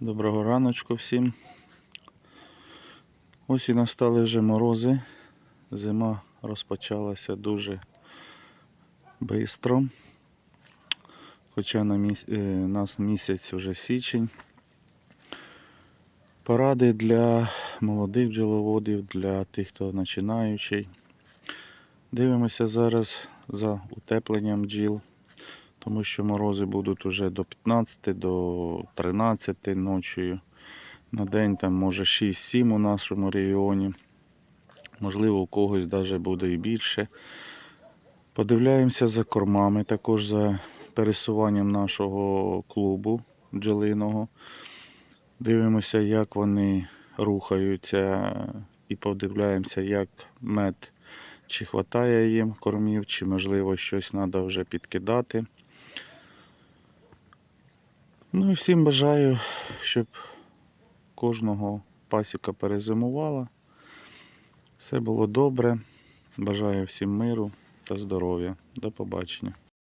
Доброго раночку всім. Ось і настали вже морози. Зима розпочалася дуже швидко. Хоча на міс... е, нас місяць вже січень. Поради для молодих бджоловодів, для тих, хто починаючий. Дивимося зараз за утепленням бджіл, тому що морози будуть уже до 15, до 13 ночі. На день там може 6-7 у нашому регіоні. Можливо, у когось навіть буде і більше. Подивляємося за кормами, також за пересуванням нашого клубу бджолиного. Дивимося, як вони рухаються, і подивляємося, як мед, чи вистачає їм кормів, чи можливо щось треба вже підкидати. Ну і всім бажаю, щоб кожного пасіка перезимувала. Все було добре. Бажаю всім миру та здоров'я. До побачення.